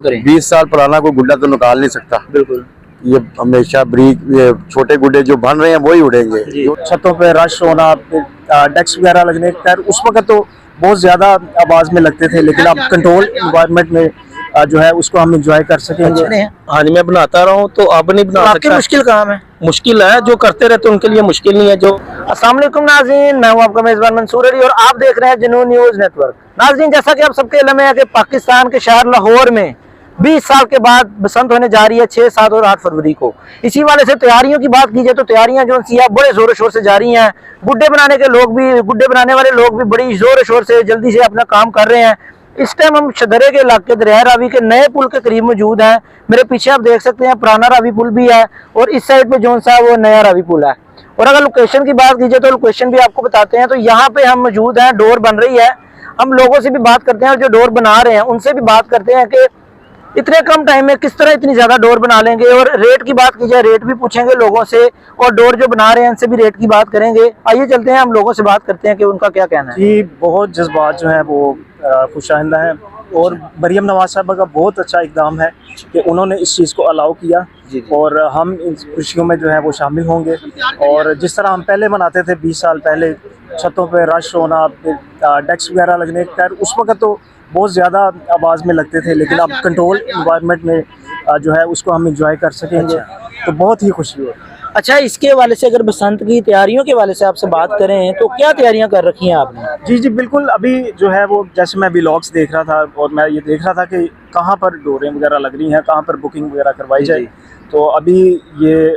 بیس سال پرانا کوئی گڈا تو نکال نہیں سکتا۔ بالکل۔ یہ ہمیشہ بریک یہ چھوٹے گڈے جو بن رہے ہیں وہی اڑیں گے۔ جی۔ چھتوں پہ رش ہونا ڈیکس وغیرہ لگنے خیر اس وقت تو بہت زیادہ آواز میں لگتے تھے لیکن اب کنٹرول انوائرمنٹ میں جو ہے اس کو ہم انجوائے کر سکیں گے۔ اچھا۔ ہاں جی، میں بناتا رہا ہوں تو اب نہیں بنا کے مشکل کام ہے۔ مشکل ہے جو کرتے رہتے ان کے لیے مشکل نہیں ہے جو۔ السلام علیکم ناظرین میں ہوں آپ کا میزبان منصور علی اور آپ دیکھ رہے ہیں جنون نیوز نیٹ ورک۔ ناظرین جیسا کہ آپ سب کے علم ہے کہ پاکستان کے شہر لاہور میں بیس سال کے بعد بسنت ہونے جا رہی ہے چھ سات اور آٹھ فروری کو۔ اسی والے سے تیاریوں کی بات کی جائے تو تیاریاں جو سیاح بڑے زور و شور سے جاری ہیں۔ گڈے بنانے کے لوگ بھی گڈے بنانے والے لوگ بھی بڑی زور و شور سے جلدی سے اپنا کام کر رہے ہیں۔ اس ٹائم ہم شدرے کے علاقے دریا راوی کے نئے پل کے قریب موجود ہیں۔ میرے پیچھے آپ دیکھ سکتے ہیں، پرانا راوی پل بھی ہے اور اس سائڈ پہ جون سا وہ نیا راوی پل ہے۔ اور اگر لوکیشن کی بات کی جائے تو لوکیشن بھی آپ کو بتاتے ہیں۔ تو یہاں پہ ہم موجود ہیں، ڈور بن رہی ہے۔ ہم لوگوں سے بھی بات کرتے ہیں اور جو ڈور بنا رہے ہیں، ان سے بھی بات کرتے ہیں کہ اتنے کم ٹائم میں کس طرح اتنی زیادہ ڈور بنا لیں گے؟ اور ریٹ کی بات کی جائے ریٹ بھی پوچھیں گے لوگوں سے اور ڈور جو بنا رہے ہیں ان سے بھی ریٹ کی بات کریں گے۔ آئیے چلتے ہیں ہم لوگوں سے بات کرتے ہیں کہ ان کا کیا کہنا ہے۔ جی بہت جذبات جو ہیں وہ خوش آئندہ ہیں۔ اور مریم نواز صاحبہ کا بہت اچھا اقدام ہے کہ انہوں نے اس چیز کو الاؤ کیا۔ جی، جی۔ اور ہم ان خوشیوں میں جو ہے وہ شامل ہوں گے۔ اور جس طرح ہم پہلے مناتے تھے بیس سال پہلے چھتوں پہ رش ہونا ڈیکس وغیرہ لگنے اس وقت تو بہت زیادہ آواز میں لگتے تھے لیکن اب کنٹرول انوائرمنٹ میں جو ہے اس کو ہم انجوائے کر سکیں گے تو بہت ہی خوشی ہو اچھا اس کے والے سے اگر بسنت کی تیاریوں کے والے سے آپ سے بات کریں تو کیا تیاریاں کر رکھی ہیں آپ نے؟ جی جی بالکل۔ ابھی جو ہے وہ جیسے میں ولاگس دیکھ رہا تھا اور میں یہ دیکھ رہا تھا کہ کہاں پر ڈوریں وغیرہ لگ رہی ہیں کہاں پر بکنگ وغیرہ کروائی جائے۔ جی، جی۔ تو ابھی یہ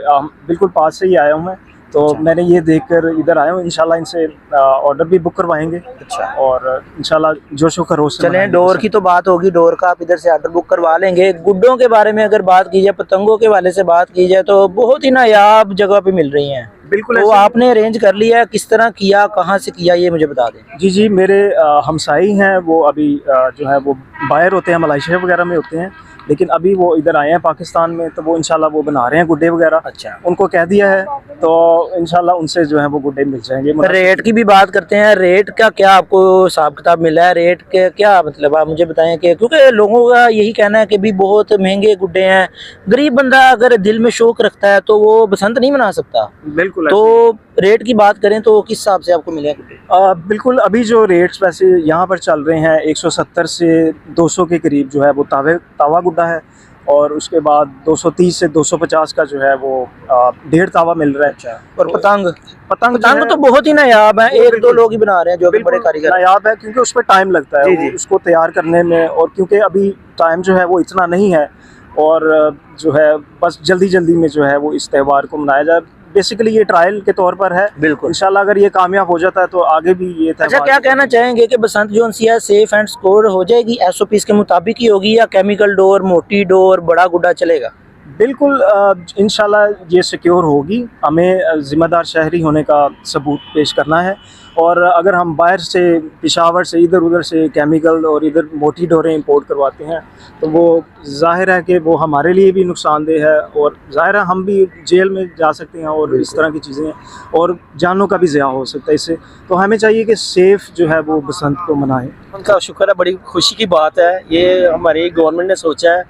بالکل پاس سے ہی آیا ہوں میں۔ تو اچھا۔ میں نے یہ دیکھ کر ادھر آیا ہوں۔ انشاءاللہ ان سے آرڈر بھی بک کروائیں گے۔ اچھا۔ اور انشاءاللہ جوش و خروش چلیں ڈور کی تو بات ہوگی۔ ڈور کا آپ ادھر سے آرڈر بک کروا لیں گے۔ گڈوں کے بارے میں اگر بات کی جائے پتنگوں کے والے سے بات کی جائے تو بہت ہی نایاب جگہ پہ مل رہی ہیں۔ بالکل وہ آپ نے ارینج کر لیا ہے۔ کس طرح کیا کہاں سے کیا یہ مجھے بتا دیں۔ جی جی میرے ہمسائی ہیں۔ وہ ابھی جو ہے وہ باہر ہوتے ہیں ملائیشیا وغیرہ میں ہوتے ہیں۔ لیکن ابھی وہ ادھر آئے ہیں پاکستان میں تو وہ انشاءاللہ وہ بنا رہے ہیں گڈے وغیرہ۔ اچھا۔ ان کو کہہ دیا ہے تو انشاءاللہ ان سے جو ہیں وہ گڈے مل جائیں گے۔ ریٹ کی بھی بات کرتے ہیں۔ ریٹ کا کیا آپ کو حساب کتاب ملا ہے؟ ریٹ کے کیا مطلب آپ مجھے بتائیں کہ کیونکہ لوگوں کا یہی کہنا ہے کہ بھی بہت مہنگے گڈے ہیں۔ غریب بندہ اگر دل میں شوق رکھتا ہے تو وہ بسنت نہیں منا سکتا۔ بالکل تو ریٹ کی بات کریں تو کس حساب سے آپ کو ملے؟ گا بالکل ابھی جو ریٹس ویسے یہاں پر چل رہے ہیں ایک سو ستر سے دو سو کے قریب جو ہے وہ تاوا گڈا ہے اور اس کے بعد دو سو تیس سے دو سو پچاس کا جو ہے وہ ڈیڑھ تاوا مل رہا ہے۔ اچھا، اور پتنگ؟ پتنگ پتنگ تو بہت ہی نایاب ہے ایک دو لوگ ہی بنا رہے ہیں جو بڑے کاریگر نایاب ہے کیونکہ اس پہ ٹائم لگتا ہے جی، جی۔ اس کو تیار کرنے میں اور کیونکہ ابھی ٹائم جو ہے وہ اتنا نہیں ہے اور جو ہے بس جلدی جلدی میں جو ہے وہ اس تہوار کو منایا جائے۔ بیسیکلی یہ ٹرائل کے طور پر ہے۔ بالکل۔ انشاءاللہ اگر یہ کامیاب ہو جاتا ہے تو آگے بھی یہ اچھا کیا کہنا چاہیں گے کہ بسنت جو انسیا سیف اینڈ سکور ہو جائے گی ایس او پیس کے مطابق ہی ہوگی یا کیمیکل ڈور موٹی ڈور بڑا گڈا چلے گا؟ بالکل انشاءاللہ یہ سیکیور ہوگی۔ ہمیں ذمہ دار شہری ہونے کا ثبوت پیش کرنا ہے۔ اور اگر ہم باہر سے پشاور سے ادھر ادھر سے کیمیکل اور ادھر موٹی ڈھوریں امپورٹ کرواتے ہیں تو وہ ظاہر ہے کہ وہ ہمارے لیے بھی نقصان دہ ہے اور ظاہر ہے ہم بھی جیل میں جا سکتے ہیں اور اس طرح کی چیزیں اور جانوں کا بھی ضیاع ہو سکتا ہے اس سے۔ تو ہمیں چاہیے کہ سیف جو ہے وہ بسنت کو منائیں ان کا شکر ہے بڑی خوشی کی بات ہے۔ یہ ہماری گورنمنٹ نے سوچا ہے۔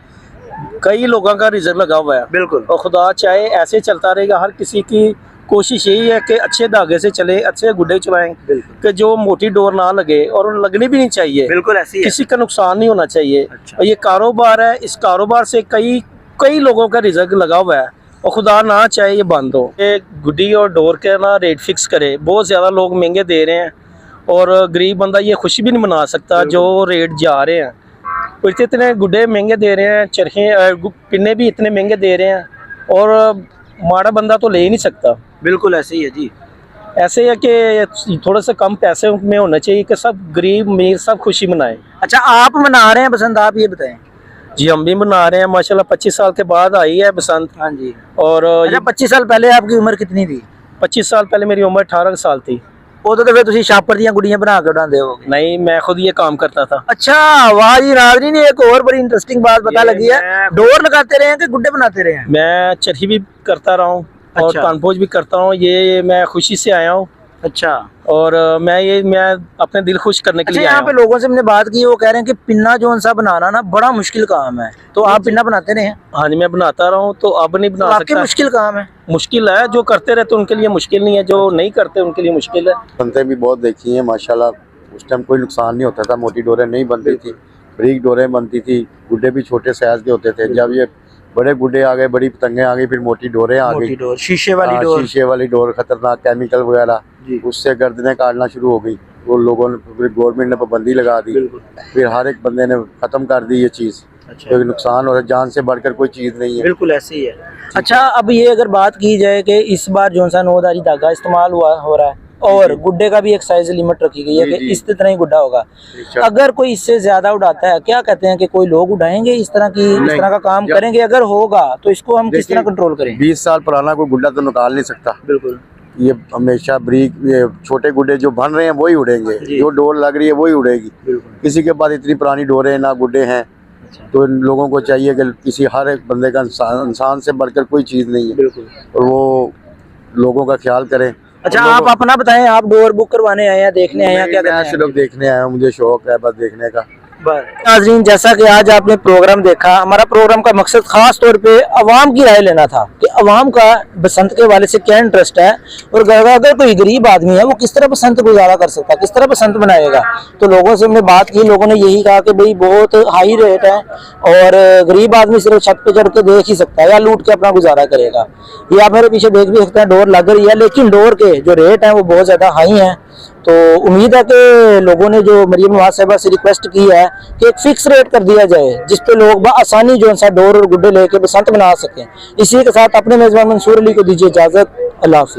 کئی لوگوں کا ریزرو لگا ہوا ہے۔ بالکل۔ اور خدا چاہے ایسے چلتا رہے گا ہر کسی کی کوشش یہی ہے کہ اچھے دھاگے سے چلے اچھے گڈے چلائیں کہ جو موٹی ڈور نہ لگے اور لگنی بھی نہیں چاہیے بالکل ایسی کسی کا نقصان نہیں ہونا چاہیے اور یہ کاروبار ہے اس کاروبار سے کئی کئی لوگوں کا رزق لگا ہوا ہے اور خدا نہ چاہے یہ بند ہو یہ گڈی اور ڈور کے نا ریٹ فکس کرے بہت زیادہ لوگ مہنگے دے رہے ہیں اور غریب بندہ یہ خوشی بھی نہیں منا سکتا جو ریٹ جا رہے ہیں اور اتنے گڈے مہنگے دے رہے ہیں چرخے پنے بھی اتنے مہنگے دے رہے ہیں اور ماڑا بندہ تو لے ہی نہیں سکتا بالکل ایسے ہی ہے جی۔ ایسے ہی ہے کہ تھوڑا سا کم پیسے میں ہونا چاہیے کہ سب غریب میر سب خوشی منائے اچھا آپ منا رہے ہیں بسنت؟ آپ یہ بتائیں۔ جی ہم بھی منا رہے ہیں۔ ماشاءاللہ پچیس سال کے بعد آئی ہے بسنت۔ ہاں جی۔ اور اچھا، پچیس سال پہلے آپ کی عمر کتنی تھی؟ پچیس سال پہلے میری عمر اٹھارہ سال تھی۔ وہ تو پھر تھی شاپر دیاں گڑیاں بنا کے اڑاندے ہو۔ نہیں میں خود یہ کام کرتا تھا۔ اچھا واہ جی ناظرین ایک اور بڑی انٹرسٹنگ بات بتا لگی ہے۔ ڈور لگاتے رہے ہیں کہ گڈے بناتے رہے ہیں؟ میں چرہی بھی کرتا رہا ہوں۔ اور اچھا۔ کان پوج بھی کرتا ہوں۔ یہ میں خوشی سے آیا ہوں۔ اچھا۔ اور میں یہ میں اپنے دل خوش کرنے کے اچھا، لیے یہاں پہ لوگوں سے ہم نے بات کی وہ کہہ رہے ہیں کہ پنا جو سا بنانا نا بڑا مشکل کام ہے۔ تو آپ پنا بناتے رہے ہیں؟ ہاں جی میں بناتا رہا ہوں تو اب نہیں بنا سکتا۔ مشکل کام ہے۔ مشکل ہے جو کرتے رہتے ان کے لیے مشکل نہیں ہے جو نہیں کرتے ان کے لیے مشکل ہے۔ بنتے بھی بہت دیکھی ہیں ماشاءاللہ اس ٹائم کوئی نقصان نہیں ہوتا تھا۔ موٹی ڈوریں نہیں بنتی تھی بریک ڈوریں بنتی تھی گڈے بھی چھوٹے سائز کے ہوتے تھے۔ جب یہ بڑے گڈے آ بڑی پتنگیں آ پھر موٹی ڈوریں آ گئی شیشے والی ہاں، ڈور۔ شیشے والی ڈور خطرناک کیمیکل وغیرہ۔ جی۔ اس سے گردنیں کاٹنا شروع ہو گئی وہ لوگوں نے گورنمنٹ نے پابندی لگا دی۔ پھر ہر ایک بندے نے ختم کر دی یہ چیز۔ اچھا۔ کیونکہ نقصان ہو رہا ہے جان سے بڑھ کر کوئی چیز نہیں ہے۔ بالکل ایسے ہی ہے۔ اچھا اب یہ اگر بات کی جائے کہ اس بار جو سا نواداری دھاگا استعمال ہوا ہو رہا ہے اور جی. گڈے کا بھی ایک سائز لیمٹ رکھی گئی ہے جی، کہ جی. اس طرح ہی گڈا ہوگا۔ اگر کوئی اس سے زیادہ اڑاتا ہے کیا کہتے ہیں کہ کوئی لوگ اڑائیں گے اس طرح کی اس طرح کا کام کریں گے؟ اگر ہوگا تو اس کو ہم کس طرح کنٹرول کریں؟ بیس سال پرانا کوئی گڈا تو نکال نہیں سکتا۔ بالکل۔ یہ ہمیشہ بریک یہ چھوٹے گڈے جو بن رہے ہیں وہی اڑیں گے۔ جو ڈور لگ رہی ہے وہی اڑے گی۔ کسی کے پاس اتنی پرانی ڈورے نہ گڈے ہیں اچھا۔ تو ان لوگوں کو چاہیے کہ کسی ہر ایک بندے کا انسان سے بڑھ کر کوئی چیز نہیں ہے۔ اور وہ لوگوں کا خیال کریں۔ اچھا آپ اپنا بتائیں آپ ڈور بک کروانے آئے ہیں دیکھنے آئے ہیں کیا میں صرف دیکھنے آیا ہوں مجھے شوق ہے بس دیکھنے کا۔ ناظرین، جیسا کہ آج آپ نے پروگرام دیکھا، ہمارا پروگرام کا مقصد خاص طور پہ عوام کی رائے لینا تھا کہ عوام کا بسنت کے والے سے کیا انٹرسٹ ہے اور اگر کوئی غریب آدمی ہے، وہ کس طرح بسنت گزارا کر سکتا ہے، کس طرح بسنت بنائے گا؟ تو لوگوں سے ہم نے بات کی، لوگوں نے یہی کہا کہ بھئی بہت ہائی ریٹ ہے اور غریب آدمی صرف چھت پہ چڑھ کے دیکھ ہی سکتا ہے یا لوٹ کے اپنا گزارا کرے گا۔ یہ آپ میرے پیچھے دیکھ بھی سکتے ہیں، ڈور لگ رہی ہے، لیکن ڈور کے جو ریٹ ہیں وہ بہت زیادہ ہائی ہیں۔ تو امید ہے کہ لوگوں نے جو مریم نواز صاحبہ سے ریکویسٹ کی ہے کہ ایک فکس ریٹ کر دیا جائے، جس پہ لوگ بآسانی جو انسا ڈور اور گڈے لے کے بسنت بنا سکیں۔ اسی کے ساتھ اپنے میزبان منصور علی کو دیجیے اجازت۔ اللہ حافظ۔